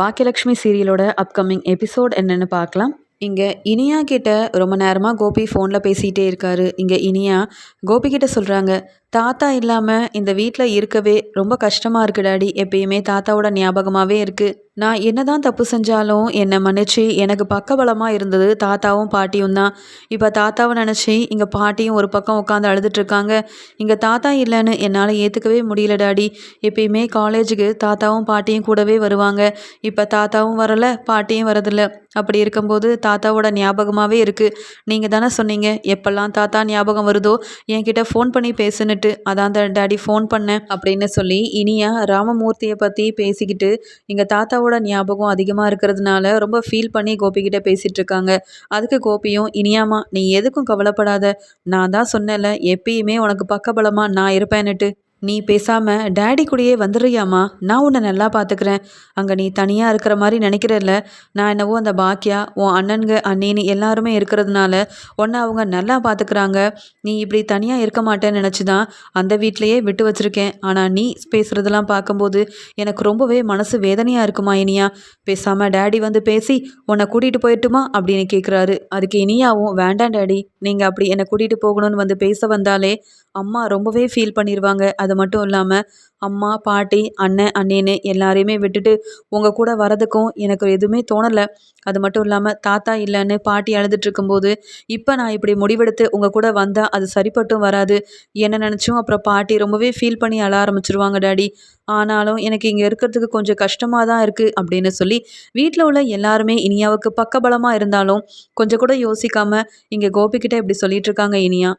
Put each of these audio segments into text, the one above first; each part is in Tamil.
பாக்கியலக்ஷ்மி சீரியலோட அப்கமிங் எபிசோட் என்னென்னு பார்க்கலாம். இங்கே இனியா கிட்ட ரொம்ப நேரமாக கோபி ஃபோனில் பேசிகிட்டே இருக்காரு. இங்கே இனியா கோபி கிட்ட சொல்கிறாங்க தாத்தா இல்லாமல் இந்த வீட்டில் இருக்கவே ரொம்ப கஷ்டமாக இருக்கு டாடி. எப்பயுமே தாத்தாவோட ஞாபகமாகவே இருக்குது நான் என்னதான் தப்பு செஞ்சாலும் என்னை மன்னிச்சு எனக்கு பக்கபலமாக இருந்தது தாத்தாவும் பாட்டியும் தான். இப்போ தாத்தாவை நினச்சி இங்கே பாட்டியும் ஒரு பக்கம் உட்காந்து அழுதுட்ருக்காங்க இங்கே தாத்தா இல்லைன்னு என்னால் ஏற்றுக்கவே முடியல டாடி. எப்பயுமே காலேஜுக்கு தாத்தாவும் பாட்டியும் கூடவே வருவாங்க. இப்போ தாத்தாவும் வரலை பாட்டியும் வரதில்லை. அப்படி இருக்கும்போது தாத்தாவோட ஞாபகமாகவே இருக்குது நீங்கள் தானே சொன்னீங்க எப்போல்லாம் தாத்தா ஞாபகம் வருதோ என்கிட்ட ஃபோன் பண்ணி பேசுன்னுட்டு அதான் டாடி ஃபோன் பண்ணேன் அப்படின்னு சொல்லி இனியா ராமமூர்த்தியை பற்றி பேசிக்கிட்டு எங்கள் தாத்தாவோட ஞாபகம் அதிகமாக இருக்கிறதுனால ரொம்ப ஃபீல் பண்ணி கோபிக்கிட்ட பேசிகிட்டு இருக்காங்க. அதுக்கு கோபியும் இனியாமா நீ எதுக்கும் கவலைப்படாத. நான் தான் சொன்னேன்ல எப்பயுமே உனக்கு பக்கபலமாக நான் இருப்பேன்னுட்டு. நீ பேசாமல் டேடி கூடயே வந்துடுறியாம்மா? நான் உன்னை நல்லா பார்த்துக்கிறேன் அங்கே நீ தனியாக இருக்கிற மாதிரி நினைக்கிறல்ல. நான் என்னவோ அந்த பாக்கியா உன் அண்ணனுங்க அண்ணின்னு எல்லாருமே இருக்கிறதுனால உன்னை அவங்க நல்லா பார்த்துக்கிறாங்க நீ இப்படி தனியாக இருக்க மாட்டேன்னு நினச்சி தான் அந்த வீட்லேயே விட்டு வச்சுருக்கேன். ஆனால் நீ பேசுகிறதெல்லாம் பார்க்கும்போது எனக்கு ரொம்பவே மனசு வேதனையாக இருக்குமா இனியா? பேசாமல் டேடி வந்து பேசி உன்னை கூட்டிகிட்டு போயிட்டுமா அப்படின்னு கேட்குறாரு அதுக்கு இனியாவும் வேண்டாம் டேடி. நீங்கள் அப்படி என்னை கூட்டிகிட்டு போகணும்னு வந்து பேச வந்தாலே அம்மா ரொம்பவே ஃபீல் பண்ணிடுவாங்க அது மட்டும் இல்லாமல் அம்மா பாட்டி அண்ணன் அண்ணேன்னு எல்லாரையுமே விட்டுட்டு உங்கள் கூட வரதுக்கும் எனக்கு எதுவுமே தோணலை. அது மட்டும் இல்லாமல் தாத்தா இல்லைன்னு பாட்டி அழுதுட்டு இருக்கும்போது இப்போ நான் இப்படி முடிவெடுத்து உங்கள் கூட வந்தால் அது சரிப்பட்டும் வராது. என்ன நினச்சும் அப்புறம் பாட்டி ரொம்பவே ஃபீல் பண்ணி அழ ஆரம்பிச்சிருவாங்க டாடி ஆனாலும் எனக்கு இங்கே இருக்கிறதுக்கு கொஞ்சம் கஷ்டமாக தான் இருக்குது அப்படின்னு சொல்லி வீட்டில் உள்ள எல்லாருமே இனியாவுக்கு பக்கபலமாக இருந்தாலும் கொஞ்சம் கூட யோசிக்காமல் இங்கே கோபிக்கிட்ட இப்படி சொல்லிட்டு இருக்காங்க இனியா.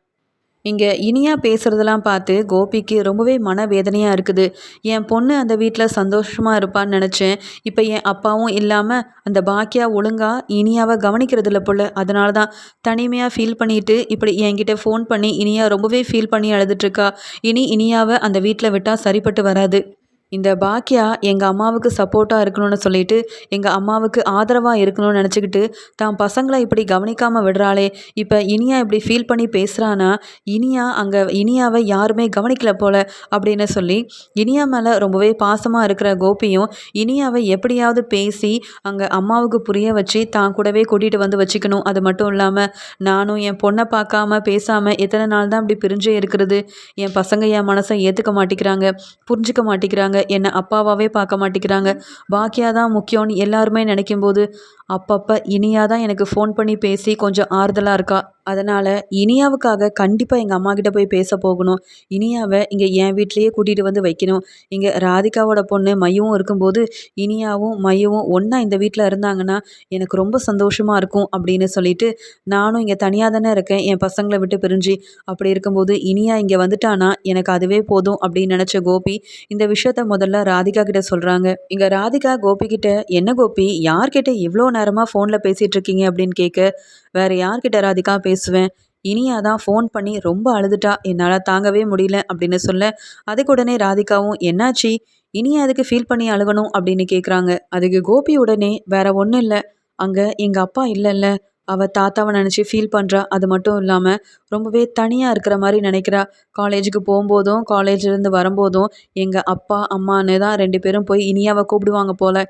இங்கே இனியா பேசுகிறதெல்லாம் பார்த்து கோபிக்கு ரொம்பவே மனவேதனையாக இருக்குது. என் பொண்ணு அந்த வீட்டில் சந்தோஷமாக இருப்பான்னு நினச்சேன். இப்போ என் அப்பாவும் இல்லாமல் அந்த பாக்கியா ஒழுங்காக இனியாவை கவனிக்கிறதில்ல போல். அதனால தான் தனிமையாக ஃபீல் பண்ணிட்டு இப்படி என்கிட்ட ஃபோன் பண்ணி இனியா ரொம்பவே ஃபீல் பண்ணி அழுதுட்டுருக்கா இனி இனியாவை அந்த வீட்டில் விட்டால் சரிப்பட்டு வராது. இந்த பாக்கியா எங்கள் அம்மாவுக்கு சப்போர்ட்டாக இருக்கணும்னு சொல்லிட்டு எங்கள் அம்மாவுக்கு ஆதரவாக இருக்கணும்னு நினச்சிக்கிட்டு தான் பசங்களை இப்படி கவனிக்காமல் விடுறாளே. இப்போ இனியா இப்படி ஃபீல் பண்ணி பேசுகிறானா இனியா அங்கே இனியாவை யாருமே கவனிக்கல போல அப்படின்னு சொல்லி இனியா மேலே ரொம்பவே பாசமாக இருக்கிற கோபியும் இனியாவை எப்படியாவது பேசி அங்கே அம்மாவுக்கு புரிய வச்சு தான் கூடவே கூட்டிகிட்டு வந்து வச்சுக்கணும். அது மட்டும் இல்லாமல் நானும் என் பொண்ணை பார்க்காம பேசாமல் எத்தனை நாள் தான் இப்படி பிரிஞ்சே இருக்கிறது? என் பசங்க என் மனசை ஏற்றுக்க மாட்டேங்கிறாங்க புரிஞ்சுக்க மாட்டேங்கிறாங்க. என்னை அப்பாவாகவே பார்க்க மாட்டேங்கிறாங்க. பாக்கியா தான் முக்கியம்னு எல்லாருமே நினைக்கும் போது அப்பப்போ இனியாக தான் எனக்கு ஃபோன் பண்ணி பேசி கொஞ்சம் ஆறுதலாக இருக்கா? அதனால் இனியாவுக்காக கண்டிப்பாக எங்கள் அம்மா கிட்ட போய் பேச போகணும். இனியாவை இங்கே என் வீட்லேயே கூட்டிகிட்டு வந்து வைக்கணும். இங்கே ராதிகாவோட பொண்ணு மையவும் இருக்கும்போது இனியாவும் மையவும் ஒன்றா இந்த வீட்டில் இருந்தாங்கன்னா எனக்கு ரொம்ப சந்தோஷமாக இருக்கும் அப்படின்னு சொல்லிட்டு நானும் இங்கே தனியாக தானே இருக்கேன். என் பசங்களை விட்டு பிரிஞ்சு அப்படி இருக்கும்போது இனியா இங்கே வந்துட்டானா? எனக்கு அதுவே போதும் அப்படின்னு நினச்ச கோபி இந்த விஷயத்த முதல்ல ராதிகா கிட்ட சொல்கிறாங்க இங்கே ராதிகா கோபி கிட்ட என்ன கோபி? யார்கிட்ட இவ்வளோ நேரமாக ஃபோனில் பேசிகிட்டு இருக்கீங்க? அப்படின்னு கேட்க வேறு யார்கிட்ட ராதிகா பேசுவேன்? இனியா தான் ஃபோன் பண்ணி ரொம்ப அழுதுட்டா. என்னால் தாங்கவே முடியல அப்படின்னு சொல்ல அதுக்கு உடனே ராதிகாவும் என்னாச்சு? இனியா அதுக்கு ஃபீல் பண்ணி அழுகணும்? அப்படின்னு கேட்குறாங்க அதுக்கு கோபி உடனே வேற ஒன்றும் இல்லை. அங்கே எங்கள் அப்பா இல்லைல்ல. அவள் தாத்தாவை நினச்சி ஃபீல் பண்ணுறா அது மட்டும் இல்லாமல் ரொம்பவே தனியாக இருக்கிற மாதிரி நினைக்கிறா. காலேஜுக்கு போகும்போதும் காலேஜ்லேருந்து வரும்போதும் எங்கள் அப்பா அம்மான்னு தான் ரெண்டு பேரும் போய் இனியாவை கூப்பிடுவாங்க போல்.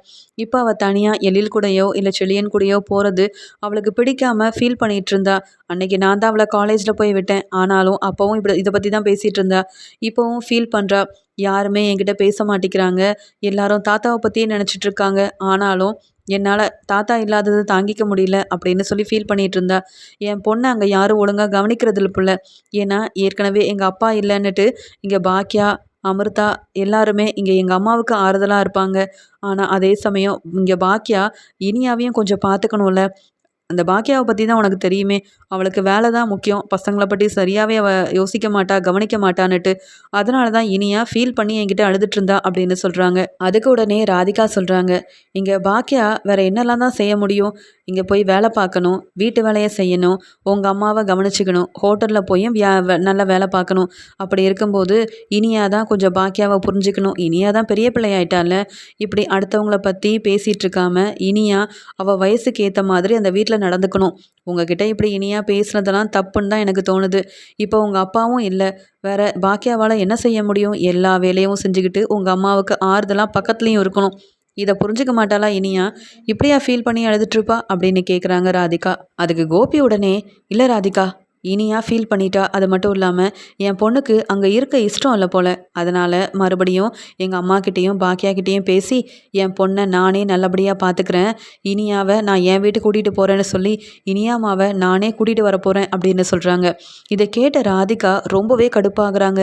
இப்போ அவள் தனியாக எழில் கூடயோ இல்லை செழியன் கூடயோ போகிறது அவளுக்கு பிடிக்காம ஃபீல் பண்ணிகிட்டு இருந்தா. அன்னைக்கு நான் தான் அவளை காலேஜில் போய் விட்டேன். ஆனாலும் அப்போவும் இப்படி இதை பற்றி தான் பேசிகிட்டு இருந்தா. இப்போவும் ஃபீல் பண்ணுறா யாருமே என்கிட்ட பேச மாட்டேங்கிறாங்க. எல்லாரும் தாத்தாவை பற்றியே நினச்சிட்டு இருக்காங்க. ஆனாலும் என்னால் தாத்தா இல்லாதது தாங்கிக்க முடியல அப்படின்னு சொல்லி ஃபீல் பண்ணிகிட்டு இருந்தா. என் பொண்ணை அங்கே யாரும் ஒழுங்காக கவனிக்கிறதில்ல புள்ள. ஏன்னா ஏற்கனவே எங்கள் அப்பா இல்லைன்னுட்டு இங்கே பாக்கியா அமிர்தா எல்லாருமே இங்கே எங்கள் அம்மாவுக்கு ஆறுதலாக இருப்பாங்க. ஆனால் அதே சமயம் இங்கே பாக்கியா இனியாவையும் கொஞ்சம் பார்த்துக்கணும்ல அந்த பாக்கியாவை பற்றி தான் உனக்கு தெரியுமே. அவளுக்கு வேலை தான் முக்கியம். பசங்களை பற்றி சரியாகவே அவள் யோசிக்க மாட்டா கவனிக்க மாட்டான்னுட்டு. அதனால தான் இனியா ஃபீல் பண்ணி என்கிட்ட அழுதுட்டு இருந்தா அப்படின்னு சொல்கிறாங்க அதுக்கு உடனே ராதிகா சொல்கிறாங்க இங்கே பாக்கியா வேற என்னெல்லாம் தான் செய்ய முடியும்? இங்கே போய் வேலை பார்க்கணும் வீட்டு வேலையை செய்யணும் உங்கள் அம்மாவை கவனிச்சுக்கணும் ஹோட்டலில் போய் வியா நல்ல வேலை பார்க்கணும். அப்படி இருக்கும்போது இனியா தான் கொஞ்சம் பாக்கியாவை புரிஞ்சுக்கணும். இனியா தான் பெரிய பிள்ளையாயிட்டால. இப்படி அடுத்தவங்கள பற்றி பேசிகிட்டு இருக்காம இனியா அவள் வயசுக்கு ஏற்ற மாதிரி அந்த வீட்டில் நடந்துக்கணும். உங்ககிட்ட இப்படி இனியாக பேசுனதெல்லாம் தப்புன்னு தான் எனக்கு தோணுது. இப்போ உங்கள் அப்பாவும் இல்லை. வேற பாக்கியாவால் என்ன செய்ய முடியும்? எல்லா வேலையும் செஞ்சுக்கிட்டு உங்கள் அம்மாவுக்கு ஆறுதலாக பக்கத்துலேயும் இருக்கணும். இதை புரிஞ்சுக்க மாட்டாளா இனியா? இப்படியா ஃபீல் பண்ணி அழுதுட்ருப்பா அப்படின்னு கேட்குறாங்க ராதிகா. அதுக்கு கோபி உடனே இல்லை ராதிகா இனியா ஃபீல் பண்ணிட்டா அது மட்டும் இல்லாமல் என் பொண்ணுக்கு அங்கே இருக்க இஷ்டம் இல்லை போல். அதனால் மறுபடியும் எங்கள் அம்மாக்கிட்டேயும் பாக்கியாக்கிட்டேயும் பேசி என் பொண்ணை நானே நல்லபடியாக பார்த்துக்கிறேன் இனியாவை நான் என் வீட்டுக்கு கூட்டிகிட்டு போகிறேன்னு சொல்லி இனியாமாவை நானே கூட்டிகிட்டு வர போகிறேன் அப்படின்னு சொல்கிறாங்க இதை கேட்ட ராதிகா ரொம்பவே கடுப்பாகிறாங்க.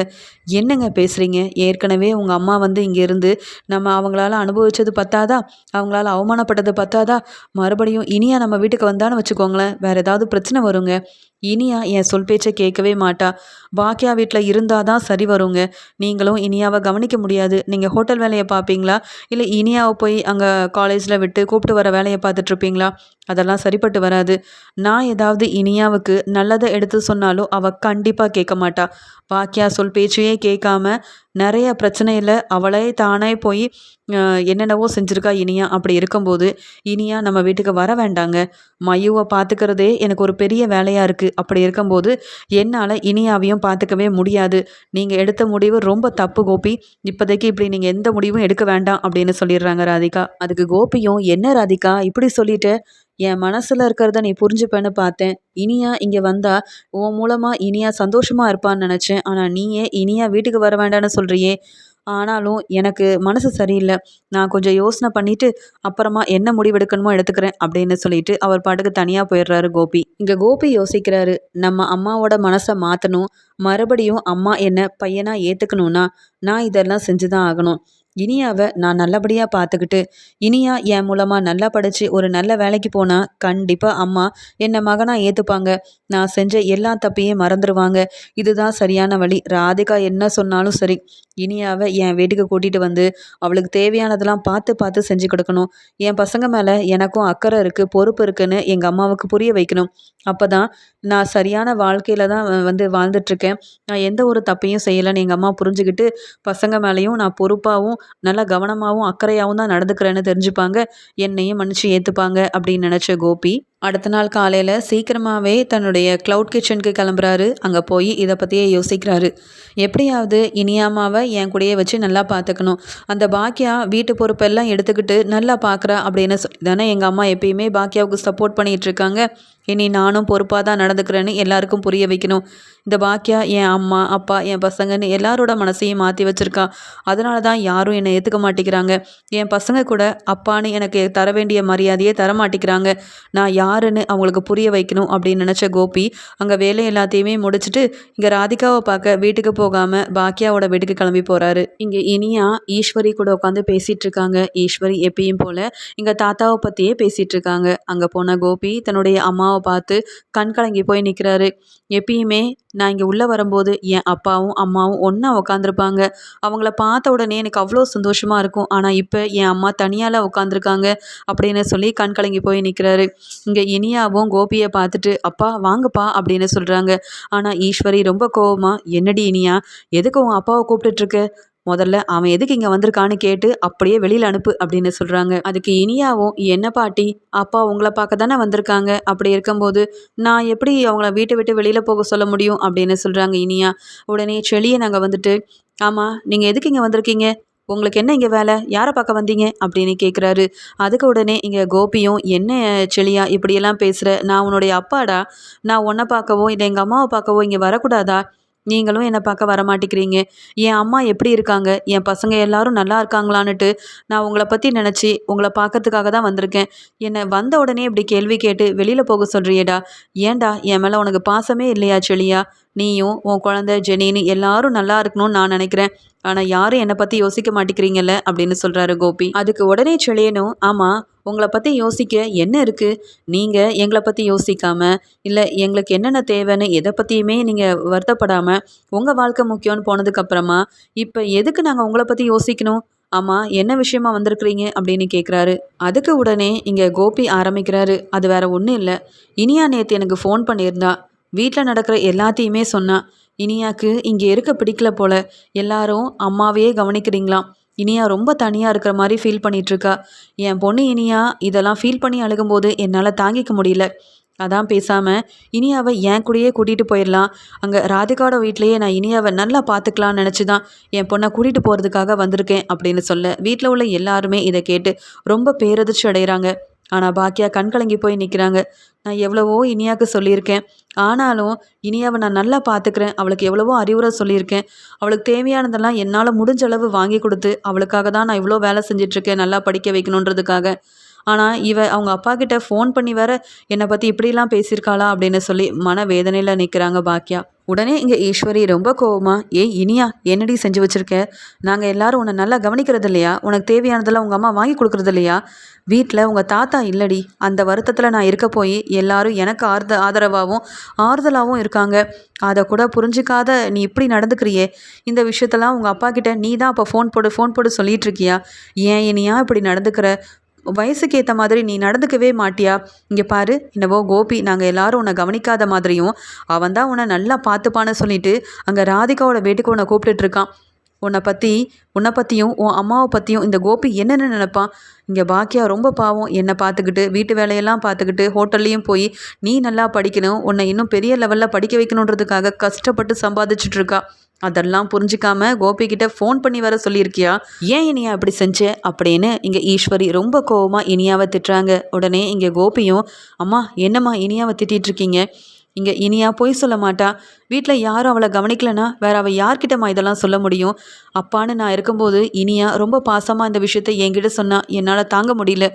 என்னங்க பேசுகிறீங்க ஏற்கனவே உங்கள் அம்மா வந்து இங்கே இருந்து நம்ம அவங்களால அனுபவித்தது பத்தாதா? அவங்களால அவமானப்பட்டது பத்தாதா? மறுபடியும் இனியா நம்ம வீட்டுக்கு வந்தான்னு வச்சுக்கோங்களேன் வேறு ஏதாவது பிரச்சனை வருங்க. இனியா என் சொல் பேச்சை கேட்கவே மாட்டா. பாக்கியா வீட்டில் இருந்தால் தான் சரி வருங்க. நீங்களும் இனியாவை கவனிக்க முடியாது. நீங்கள் ஹோட்டல் வேலையை பார்ப்பீங்களா இல்லை இனியாவை போய் அங்கே காலேஜில் விட்டு கூப்பிட்டு வர வேலையை பார்த்துட்ருப்பீங்களா அதெல்லாம் சரிப்பட்டு வராது. நான் ஏதாவது இனியாவுக்கு நல்லதை எடுத்து சொன்னாலும் அவள் கண்டிப்பாக கேட்க மாட்டா. பாக்கியா சொல் பேச்சையே கேட்காம நிறைய பிரச்சனையில் அவளே தானே போய் என்னென்னவோ செஞ்சுருக்கா இனியா. அப்படி இருக்கும்போது இனியா நம்ம வீட்டுக்கு வர வேண்டாங்க. மயுவை பார்த்துக்கிறதே எனக்கு ஒரு பெரிய வேலையாக இருக்குது அப்படி இருக்கும்போது என்னால் இனியாவையும் பார்த்துக்கவே முடியாது. நீங்கள் எடுத்த முடிவு ரொம்ப தப்பு கோபி. இப்போதைக்கு இப்படி நீங்கள் எந்த முடிவும் எடுக்க வேண்டாம் அப்படின்னு சொல்லிடுறாங்க ராதிகா. அதுக்கு கோபியும் என்ன ராதிகா? இப்படி சொல்லிட்டு என் மனசில் இருக்கிறத நீ புரிஞ்சுப்பேன்னு பார்த்தேன். இனியா இங்கே வந்தா உன் மூலமாக இனியா சந்தோஷமாக இருப்பான்னு நினச்சேன். ஆனால் நீயே இனியா வீட்டுக்கு வர வேண்டாம்னு சொல்கிறியே ஆனாலும் எனக்கு மனசு சரியில்லை. நான் கொஞ்சம் யோசனை பண்ணிட்டு அப்புறமா என்ன முடிவெடுக்கணுமோ எடுத்துக்கிறேன் அப்படின்னு சொல்லிட்டு அவர் பாட்டுக்கு தனியாக போயிடுறாரு கோபி. இங்கே கோபி யோசிக்கிறாரு நம்ம அம்மாவோட மனசை மாற்றணும் மறுபடியும் அம்மா என்ன பையனாக ஏற்றுக்கணும்னா நான் இதெல்லாம் செஞ்சு தான் ஆகணும். இனியாவை நான் நல்லபடியாக பார்த்துக்கிட்டு இனியா என் மூலமாக நல்லா படித்து ஒரு நல்ல வேலைக்கு போனால் கண்டிப்பாக அம்மா என்னை மகனாக ஏற்றுப்பாங்க நான் செஞ்ச எல்லா தப்பையும் மறந்துடுவாங்க இதுதான் சரியான வழி. ராதிகா என்ன சொன்னாலும் சரி. இனியாவை என் வீட்டுக்கு கூட்டிகிட்டு வந்து அவளுக்கு தேவையானதெல்லாம் பார்த்து பார்த்து செஞ்சு கொடுக்கணும். என் பசங்க மேலே எனக்கும் அக்கறை இருக்குது பொறுப்பு இருக்குன்னு எங்கள் அம்மாவுக்கு புரிய வைக்கணும். அப்போ தான் நான் சரியான வாழ்க்கையில் தான் வந்து வாழ்ந்துட்டுருக்கேன். நான் எந்த ஒரு தப்பையும் செய்யலைன்னு எங்கள் அம்மா புரிஞ்சுக்கிட்டு பசங்க மேலேயும் நான் பொறுப்பாகவும் நல்லா கவனமாகவும் அக்கறையாகவும் தான் நடந்துக்கிறேன்னு தெரிஞ்சுப்பாங்க. என்னையும் மன்னிச்சு ஏற்றுப்பாங்க அப்படின்னு நினச்ச கோபி. அடுத்த நாள் காலையில் சீக்கிரமாகவே தன்னுடைய க்ளவுட் கிச்சனுக்கு கிளம்புறாரு. அங்கே போய் இதை பற்றியே யோசிக்கிறாரு. எப்படியாவது இனியாமாவை என் கூடயே வச்சு நல்லா பார்த்துக்கணும் அந்த பாக்கியா வீட்டு பொறுப்பெல்லாம் எடுத்துக்கிட்டு நல்லா பார்க்குறா அப்படின்னு சொல்லி தானே எங்கள் அம்மா எப்பயுமே பாக்கியாவுக்கு சப்போர்ட் பண்ணிகிட்ருக்காங்க இனி நானும் பொறுப்பாக தான் நடந்துக்கிறேன்னு எல்லாருக்கும் புரிய வைக்கணும். இந்த பாக்கியா என் அம்மா அப்பா என் பசங்கன்னு எல்லாரோட மனசையும் மாற்றி வச்சுருக்கா. அதனால தான் யாரும் என்னை ஏற்றுக்க மாட்டேங்கிறாங்க. என் பசங்க கூட அப்பான்னு எனக்கு தர வேண்டிய மரியாதையே தர மாட்டேங்கிறாங்க. நான் யாருன்னு அவங்களுக்கு புரிய வைக்கணும் அப்படின்னு நினச்ச கோபி அங்கே வேலை எல்லாத்தையுமே முடிச்சுட்டு இங்கே ராதிகாவை பார்க்க வீட்டுக்கு போகாமல் பாக்கியாவோட வீட்டுக்கு கிளம்பி போகிறாரு இங்கே இனியா ஈஸ்வரி கூட உட்காந்து பேசிகிட்டு இருக்காங்க. ஈஸ்வரி எப்பயும் போல் இங்கே தாத்தாவை பற்றியே பேசிகிட்டு இருக்காங்க. அங்கே போன கோபி தன்னுடைய அம்மாவை பார்த்து கண் கலங்கி போய் நிற்கிறாரு எப்பயுமே நான் இங்கே உள்ளே வரும்போது என் அப்பாவும் அம்மாவும் ஒன்றா உட்காந்துருப்பாங்க அவங்கள பார்த்த உடனே எனக்கு அவ்வளோ சந்தோஷமாக இருக்கும். ஆனால் இப்போ என் அம்மா தனியால் உட்காந்துருக்காங்க அப்படின்னு சொல்லி கண் கலங்கி போய் நிற்கிறாரு இங்கே இனியாவும் கோபியை பார்த்துட்டு அப்பா வாங்கப்பா அப்படின்னு சொல்கிறாங்க ஆனால் ஈஸ்வரி ரொம்ப கோவமாக என்னடி இனியா எதுக்கு உன் அப்பாவை கூப்பிட்டுட்ருக்க? முதல்ல அவன் எதுக்கு இங்கே வந்திருக்கான்னு கேட்டு அப்படியே வெளியில் அனுப்பு அப்படின்னு சொல்கிறாங்க அதுக்கு இனியாவும் என்ன பாட்டி அப்பா உங்களை பார்க்க தானே வந்திருக்காங்க? அப்படி இருக்கும்போது நான் எப்படி அவங்கள வீட்டை விட்டு வெளியில் போக சொல்ல முடியும்? அப்படின்னு சொல்கிறாங்க இனியா. உடனே செளியை நாங்கள் வந்துட்டு ஆமாம் நீங்கள் எதுக்கு இங்கே வந்திருக்கீங்க? உங்களுக்கு என்ன இங்கே வேலை? யாரை பார்க்க வந்தீங்க? அப்படின்னு கேட்குறாரு அதுக்கு உடனே இங்கே கோபியும் என்ன செளியா இப்படியெல்லாம் பேசுகிற நான் உன்னுடைய அப்பாடா. நான் உன்னை பார்க்கவோ இல்லை எங்கள் அம்மாவை பார்க்கவோ இங்கே வரக்கூடாதா? நீங்களும் என்னை பார்க்க வர மாட்டேங்கிறீங்க என் அம்மா எப்படி இருக்காங்க? என் பசங்க எல்லாரும் நல்லா இருக்காங்களான்னுட்டு நான் உங்களை பற்றி நினச்சி உங்களை பார்க்கறதுக்காக தான் வந்திருக்கேன். என்னை வந்த உடனே இப்படி கேள்வி கேட்டு வெளியில் போக சொல்கிறியேடா ஏண்டா என் மேலே உனக்கு பாசமே இல்லையா செளியா நீயும் உன் குழந்த ஜெனின்னு எல்லாரும் நல்லா இருக்கணும்னு நான் நினைக்கிறேன். ஆனால் யாரும் என்னை பற்றி யோசிக்க மாட்டேங்கிறீங்கல்ல? அப்படின்னு சொல்கிறாரு கோபி. அதுக்கு உடனே செழியனும் ஆமாம் உங்களை பற்றி யோசிக்க என்ன இருக்குது நீங்கள் எங்களை பற்றி யோசிக்காமல் இல்லை எங்களுக்கு என்னென்ன தேவைன்னு எதை பற்றியுமே நீங்கள் வருத்தப்படாமல் உங்கள் வாழ்க்கை முக்கியம்னு போனதுக்கப்புறமா இப்போ எதுக்கு நாங்கள் உங்களை பற்றி யோசிக்கணும்? ஆமாம் என்ன விஷயமா வந்திருக்கிறீங்க? அப்படின்னு கேட்குறாரு அதுக்கு உடனே இங்கே கோபி ஆரம்பிக்கிறாரு. அது வேற ஒன்றும் இல்லை. இனியா நேற்று எனக்கு ஃபோன் பண்ணியிருந்தா. வீட்டில் நடக்கிற எல்லாத்தையுமே சொன்னான் இனியாக்கு இங்கே இருக்க பிடிக்கல போல. எல்லாரும் அம்மாவையே கவனிக்கிறீங்களாம். இனியா ரொம்ப தனியாக இருக்கிற மாதிரி ஃபீல் பண்ணிகிட்ருக்கா என் பொண்ணு இனியா இதெல்லாம் ஃபீல் பண்ணி அழுகும்போது என்னால் தாங்கிக்க முடியல. அதான் பேசாமல் இனியாவை என் கூடயே கூட்டிகிட்டு போயிடலாம். அங்கே ராதிகாவோட வீட்லேயே நான் இனியாவை நல்லா பார்த்துக்கலாம்னு நினச்சி தான் என் பொண்ணை கூட்டிகிட்டு போகிறதுக்காக வந்திருக்கேன் அப்படின்னு சொல்ல வீட்டில் உள்ள எல்லாருமே இதை கேட்டு ரொம்ப பேரதிர்ச்சி அடைகிறாங்க ஆனால் பாக்கியா கண் கலங்கி போய் நிற்கிறாங்க நான் எவ்வளவோ இனியாவுக்கு சொல்லியிருக்கேன். ஆனாலும் இனியாவை நான் நல்லா பார்த்துக்கிறேன் அவளுக்கு எவ்வளவோ அறிவுரை சொல்லியிருக்கேன். அவளுக்கு தேவையானதெல்லாம் என்னால் முடிஞ்ச அளவு வாங்கி கொடுத்து அவளுக்காக தான் நான் இவ்வளோ வேலை செஞ்சிட்ருக்கேன். நல்லா படிக்க வைக்கணுன்றதுக்காக. ஆனால் இவ அவங்க அப்பா கிட்ட ஃபோன் பண்ணி வேற என்னை பற்றி இப்படிலாம் பேசியிருக்காளா அப்படின்னு சொல்லி மன வேதனையில் நிற்கிறாங்க பாக்கியா. உடனே இங்கே ஈஸ்வரி ரொம்ப கோவமா ஏ இனியா என்னடி செஞ்சு வச்சுருக்க? நாங்கள் எல்லாரும் உன்னை நல்லா கவனிக்கிறது இல்லையா? உனக்கு தேவையானதெல்லாம் உங்கள் அம்மா வாங்கி கொடுக்குறது இல்லையா? வீட்டில் உங்கள் தாத்தா இல்லடி. அந்த வருத்தத்தில் நான் இருக்க போய் எல்லாரும் எனக்கு ஆறுத ஆதரவாகவும் ஆறுதலாகவும் இருக்காங்க. அதை கூட புரிஞ்சிக்காத நீ இப்படி நடந்துக்கிறியே? இந்த விஷயத்தெல்லாம் உங்கள் அப்பா கிட்ட நீ தான் அப்போ ஃபோன் போடு ஃபோன் போடு சொல்லிட்டு இருக்கியா? ஏன் இனியா இப்படி நடந்துக்கிற? வயசுக்கு ஏற்ற மாதிரி நீ நடந்துக்கவே மாட்டியா? இங்கே பாரு என்னவோ கோபி நாங்கள் எல்லாரும் உன்னை கவனிக்காத மாதிரியும் அவன் தான் உன்னை நல்லா பார்த்துப்பான்னு சொல்லிட்டு அங்கே ராதிகாவோட வீட்டுக்கு உன்னை கூப்பிட்டுட்ருக்கான் உன்னை பற்றி உன்னை பற்றியும் உன் அம்மாவை பற்றியும் இந்த கோபி என்னென்ன நினைப்பான் இங்கே பாக்கியா ரொம்ப பாவம் என்னை பார்த்துக்கிட்டு வீட்டு வேலையெல்லாம் பார்த்துக்கிட்டு ஹோட்டல்லையும் போய் நீ நல்லா படிக்கணும் உன்னை இன்னும் பெரிய லெவலில் படிக்க வைக்கணுன்றதுக்காக கஷ்டப்பட்டு சம்பாதிச்சுட்ருக்கா அதெல்லாம் புரிஞ்சிக்காம கோபிக்கிட்ட ஃபோன் பண்ணி வர சொல்லியிருக்கியா? ஏன் இனியா அப்படி செஞ்ச? அப்படின்னு இங்கே ஈஸ்வரி ரொம்ப கோவமாக இனியாவை திட்டுறாங்க. உடனே இங்கே கோபியும் அம்மா என்னம்மா இனியாவை திட்டிகிட்டு இருக்கீங்க? இங்கே இனியா போய் சொல்ல மாட்டா. வீட்டில் யாரும் அவளை கவனிக்கலனா வேற அவள் யார்கிட்டமா இதெல்லாம் சொல்ல முடியும்? அப்பான்னு நான் இருக்கும்போது இனியா ரொம்ப பாசமாக இந்த விஷயத்தை என்கிட்ட சொன்னா என்னால் தாங்க முடியல.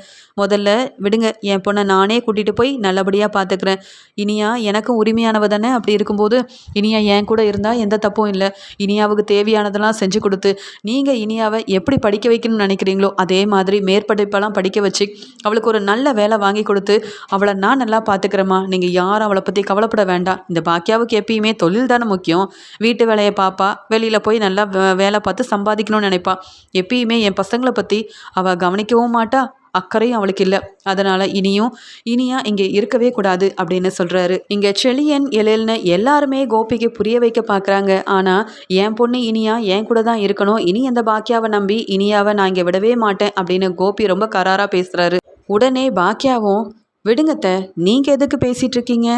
முதல்ல விடுங்க என் பொண்ணை நானே கூட்டிகிட்டு போய் நல்லபடியாக பார்த்துக்கிறேன் இனியா எனக்கும் உரிமையானவ தானே அப்படி இருக்கும்போது இனியா என் கூட இருந்தால் எந்த தப்பும் இல்லை. இனியாவுக்கு தேவையானதெல்லாம் செஞ்சு கொடுத்து நீங்கள் இனியாவை எப்படி படிக்க வைக்கணும்னு நினைக்கிறீங்களோ அதே மாதிரி மேற்படிப்பெல்லாம் படிக்க வச்சு அவளுக்கு ஒரு நல்ல வேலை வாங்கி கொடுத்து அவளை நான் நல்லா பார்த்துக்கிறேம்மா நீங்கள் யாரும் அவளை பற்றி கவலைப்பட வேண்டாம். இந்த பாக்கியாவுக்கு எப்பயுமே தொழில் தானே முக்கியம். வீட்டு வேலையை பார்ப்பா வெளியில் போய் நல்லா வேலை பார்த்து சம்பாதிக்கணும்னு நினைப்பா. எப்பயுமே என் பசங்களை பற்றி அவள் கவனிக்கவும் மாட்டா. அக்கறையும் அவளுக்கு இல்லை. அதனால் இனியும் இனியா இங்கே இருக்கவே கூடாது அப்படின்னு சொல்கிறாரு இங்கே செளியன் எழில்னு எல்லாருமே கோபிக்கு புரிய வைக்க பார்க்குறாங்க ஆனால் என் பொண்ணு இனியா என் கூட தான் இருக்கணும். இனி அந்த பாக்கியாவை நம்பி இனியாவை நான் இங்கே விடவே மாட்டேன் அப்படின்னு கோபி ரொம்ப கராராக பேசுகிறாரு உடனே பாக்கியாவும் விடுங்கத்த நீங்கள் எதுக்கு பேசிகிட்டு இருக்கீங்க?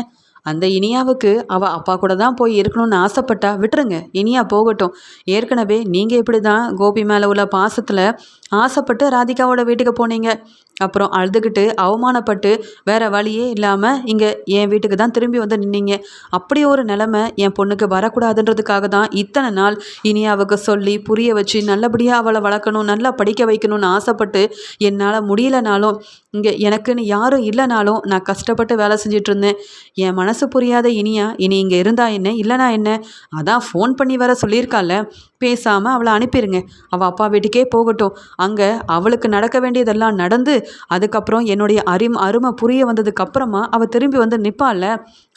அந்த இனியாவுக்கு அவள் அப்பா கூட தான் போய் இருக்கணும்னு ஆசைப்பட்டா விட்டுருங்க இனியா போகட்டும். ஏற்கனவே நீங்கள் இப்படி தான் கோபி மேலே உள்ள பாசத்தில் ஆசைப்பட்டு ராதிகாவோட வீட்டுக்கு போனீங்க. அப்புறம் அழுதுகிட்டு அவமானப்பட்டு வேற வழியே இல்லாமல் இங்கே என் வீட்டுக்கு தான் திரும்பி வந்து நின்னீங்க. அப்படி ஒரு நிலமை என் பொண்ணுக்கு வரக்கூடாதுன்றதுக்காக தான் இத்தனை நாள் இனியாவுக்கு சொல்லி புரிய வச்சு நல்லபடியாக அவளை வளர்க்கணும் நல்லா படிக்க வைக்கணும்னு ஆசைப்பட்டு என்னால் முடியலனாலும் இங்கே எனக்குன்னு யாரும் இல்லைனாலும் நான் கஷ்டப்பட்டு வேலை செஞ்சிட்டு இருந்தேன் என் மனசு புரியாத இனியா இனி இங்கே இருந்தா என்ன இல்லைனா என்ன? அதான் ஃபோன் பண்ணி வர சொல்லியிருக்கால பேசாமல் அவளை அனுப்பிடுங்க அவள் அப்பா வீட்டுக்கே போகட்டும். அங்கே அவளுக்கு நடக்க வேண்டியதெல்லாம் நடந்து அதுக்கப்புறம் என்னுடைய அரிம் அருமை புரிய வந்ததுக்கு அப்புறமா அவள் திரும்பி வந்து நிற்பாள்ல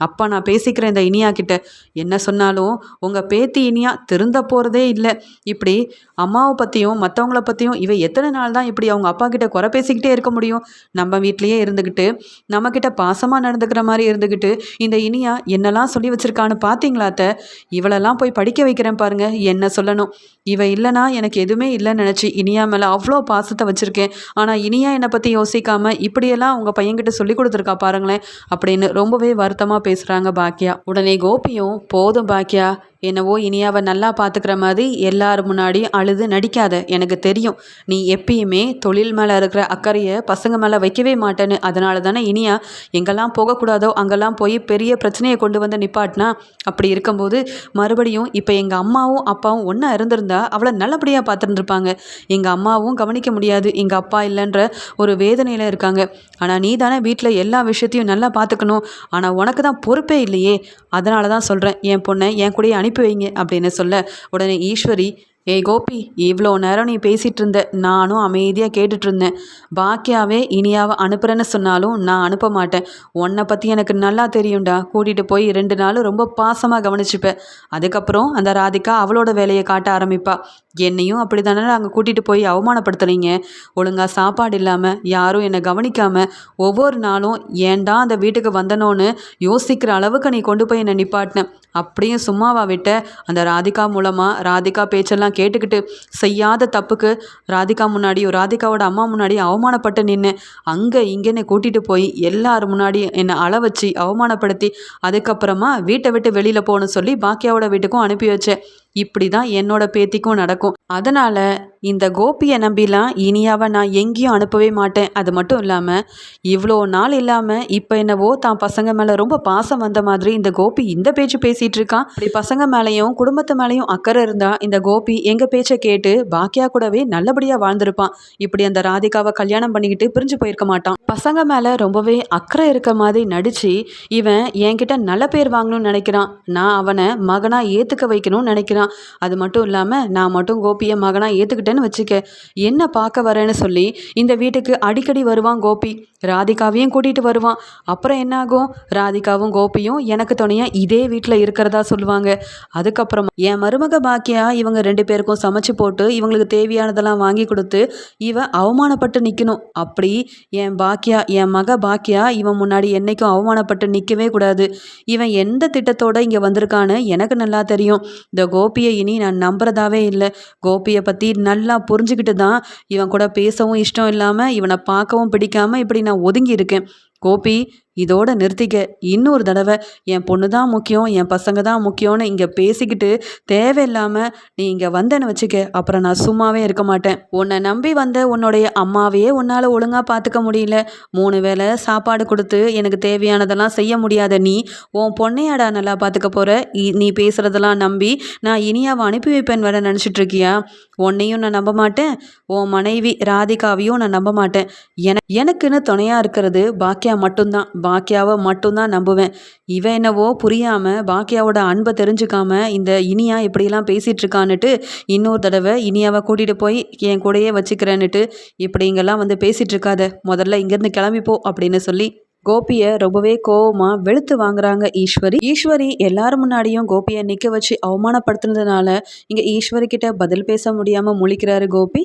அப்பா நான் பேசிக்கிறேன் இந்த இனியா கிட்ட. என்ன சொன்னாலும் உங்கள் பேத்தி இனியா திருந்த போகிறதே இல்லை. இப்படி அம்மாவை பற்றியும் மற்றவங்கள பற்றியும் இவ எத்தனை நாள் தான் இப்படி அவங்க அப்பா கிட்ட குறை பேசிக்கிட்டே இருக்க முடியும்? நம்ம வீட்லேயே இருந்துக்கிட்டு நம்மக்கிட்ட பாசமாக நடந்துக்கிற மாதிரி இருந்துக்கிட்டு இந்த இனியா என்னெல்லாம் சொல்லி வச்சுருக்கான்னு பார்த்தீங்களாத்த இவளெல்லாம் போய் படிக்க வைக்கிறேன் பாருங்க என்ன சொல்லணும்? இவ இல்லைனா எனக்கு எதுவுமே இல்லைன்னு நினச்சி இனியா மேலே அவ்வளோ பாசத்தை வச்சுருக்கேன். ஆனால் இனியா என்னை பற்றி யோசிக்காமல் இப்படியெல்லாம் உங்கள் பையன்கிட்ட சொல்லி கொடுத்துருக்கா பாருங்களேன் அப்படின்னு ரொம்பவே வருத்தமாக பேசுகிறாங்க பாக்கியா. உடனே கோபியும் போதும் பாக்கியா என்னவோ இனியாவை நல்லா பார்த்துக்கிற மாதிரி எல்லார் முன்னாடியும் அழுது நடிக்காத எனக்கு தெரியும். நீ எப்பயுமே தொழில் மேலே இருக்கிற அக்கறையை பசங்க மேலே வைக்கவே மாட்டேன்னு. அதனால தானே இனியா எங்கெல்லாம் போகக்கூடாதோ அங்கெல்லாம் போய் பெரிய பிரச்சனையை கொண்டு வந்து நிப்பாட்டினா? அப்படி இருக்கும்போது மறுபடியும் இப்போ எங்கள் அம்மாவும் அப்பாவும் ஒன்றா இருந்திருந்தா அவளை நல்லபடியாக பார்த்துருந்துருப்பாங்க. எங்கள் அம்மாவும் கவனிக்க முடியாது. எங்கள் அப்பா இல்லைன்ற ஒரு வேதனையில் இருக்காங்க. ஆனால் நீ தானே வீட்டில் எல்லா விஷயத்தையும் நல்லா பார்த்துக்கணும் ஆனால் உனக்கு தான் பொறுப்பே இல்லையே. அதனால தான் சொல்கிறேன் என் பொண்ணை என் கூடயே அனுப்பி அனுப்பி வைங்க அப்படின்னு சொல்ல உடனே ஈஸ்வரி ஏய் கோபி இவ்வளோ நேரம் நீ பேசிகிட்டு இருந்த நானும் அமைதியாக கேட்டுட்டு இருந்தேன். பாக்கியாவே இனியாவை அனுப்புகிறேன்னு சொன்னாலும் நான் அனுப்ப மாட்டேன். உன்னை பற்றி எனக்கு நல்லா தெரியும்டா. கூட்டிகிட்டு போய் ரெண்டு நாள் ரொம்ப பாசமாக கவனிச்சுப்பேன் அதுக்கப்புறம் அந்த ராதிகா அவளோட வேலையை காட்ட ஆரம்பிப்பா. என்னையும் அப்படி தானே நாங்கள் கூட்டிகிட்டு போய் அவமானப்படுத்துறீங்க? ஒழுங்காக சாப்பாடு இல்லாமல் யாரும் என்னை கவனிக்காமல் ஒவ்வொரு நாளும் ஏன்டா அந்த வீட்டுக்கு வந்தனோன்னு யோசிக்கிற அளவுக்கு நீ கொண்டு போய் என்னை நிப்பாட்டினேன் அப்படியும் சும்மாவா விட்ட அந்த ராதிகா மூலமாக ராதிகா பேச்செல்லாம் கேட்டுக்கிட்டு செய்யாத தப்புக்கு ராதிகா முன்னாடியும் ராதிகாவோட அம்மா முன்னாடி அவமானப்பட்டு நின்று அங்கே இங்கேன்னு கூட்டிகிட்டு போய் எல்லார் முன்னாடியும் என்னை அள வச்சு அவமானப்படுத்தி அதுக்கப்புறமா வீட்டை விட்டு வெளியில் போகணும்னு சொல்லி பாக்கியாவோட வீட்டுக்கும் அனுப்பி வச்சேன். இப்படி தான் என்னோட பேத்திக்கும் நடக்கும். அதனால் இந்த கோபியை நம்பிலாம் இனியாவை நான் எங்கேயும் அனுப்பவே மாட்டேன். அது மட்டும் இல்லாமல் இவ்வளோ நாள் இல்லாமல் இப்போ என்னவோ தான் பசங்க மேலே ரொம்ப பாசம் வந்த மாதிரி இந்த கோபி இந்த பேச்சு பேசிகிட்டு இருக்கான். இப்படி பசங்க மேலேயும் குடும்பத்து மேலேயும் அக்கறை இருந்தால் இந்த கோபி எங்கள் பேச்சை கேட்டு பாக்கியா கூடவே நல்லபடியாக வாழ்ந்திருப்பான். இப்படி அந்த ராதிகாவை கல்யாணம் பண்ணிக்கிட்டு பிரிஞ்சு போயிருக்க மாட்டான். பசங்க மேலே ரொம்பவே அக்கறை இருக்க மாதிரி நடித்து இவன் என்கிட்ட நல்ல பேர் வாங்கணும்னு நினைக்கிறான். நான் அவனை மகனாக ஏற்றுக்க வைக்கணும்னு நினைக்கிறான். அது மட்டும் இல்லாமல் நான் மட்டும் கோபியை மகனாக ஏற்றுக்கிட்டேன்னு வச்சுக்க என்ன பார்க்க வரேன்னு சொல்லி இந்த வீட்டுக்கு அடிக்கடி வருவான் கோபி. ராதிகாவையும் கூட்டிகிட்டு வருவான். அப்புறம் என்னாகும் ராதிகாவும் கோபியும் எனக்கு துணையாக இதே வீட்டில் இருக்கிறதா சொல்லுவாங்க. அதுக்கப்புறம் என் மருமக பாக்கியா இவங்க ரெண்டு பேருக்கும் சமைச்சு போட்டு இவங்களுக்கு தேவையானதெல்லாம் வாங்கி கொடுத்து இவன் அவமானப்பட்டு நிற்கணும் அப்படி என் பாக்கியா என் மக பாக்கியா இவன் முன்னாடி என்னைக்கும் அவமானப்பட்டு நிற்கவே கூடாது. இவன் எந்த திட்டத்தோடு இங்கே வந்திருக்கான்னு எனக்கு நல்லா தெரியும். இந்த கோபியை இனி நான் நம்புறதாவே இல்லை. கோபியை பற்றி நல்லா புரிஞ்சுக்கிட்டு தான் இவன் கூட பேசவும் இஷ்டம் இல்லாமல் இவனை பார்க்கவும் பிடிக்காமல் இப்படி நான் ஒதுங்கி இருக்கேன் கோபி இதோட நிறுத்திக்க இன்னொரு தடவை என் பொண்ணு தான் முக்கியம் என் பசங்க தான் முக்கியம்னு இங்கே பேசிக்கிட்டு தேவையில்லாமல் நீ இங்கே வந்தேன்னு வச்சுக்க அப்புறம் நான் சும்மாவே இருக்க மாட்டேன். உன்னை நம்பி வந்த உன்னுடைய அம்மாவையே உன்னால் ஒழுங்காக பார்த்துக்க முடியல. மூணு வேளை சாப்பாடு கொடுத்து எனக்கு தேவையானதெல்லாம் செய்ய முடியாத நீ உன் பொண்ணையாடா நல்லா பார்த்துக்க போகிற நீ பேசுகிறதெல்லாம் நம்பி நான் இனியாவை அனுப்பி வைப்பேன் வேற நினச்சிட்டு இருக்கியா உன்னையும் நான் நம்ப மாட்டேன் உன் மனைவி ராதிகாவையும் நான் நம்ப மாட்டேன். என எனக்குன்னு துணையாக இருக்கிறது பாக்கியா மட்டும்தான். பாக்கியாவை மட்டும்தான் நம்புவேன். இவன் என்னவோ புரியாமல் பாக்கியாவோட அன்பை தெரிஞ்சுக்காம இந்த இனியா இப்படியெல்லாம் பேசிகிட்டு இருக்கான்னுட்டு இன்னொரு தடவை இனியாவை கூட்டிகிட்டு போய் என் கூடயே வச்சுக்கிறேன்னுட்டு இப்படிங்கெல்லாம் வந்து பேசிகிட்டு இருக்காத. முதல்ல இங்கேருந்து கிளம்பிப்போ அப்படின்னு சொல்லி கோபியை ரொம்பவே கோவமாக வெளுத்து வாங்குறாங்க ஈஸ்வரி. ஈஸ்வரி எல்லாரும் முன்னாடியும் கோபியை நிற்க வச்சு அவமானப்படுத்துனதுனால இங்கே ஈஸ்வரி கிட்ட பதில் பேச முடியாமல் முழிக்கிறாரு கோபி.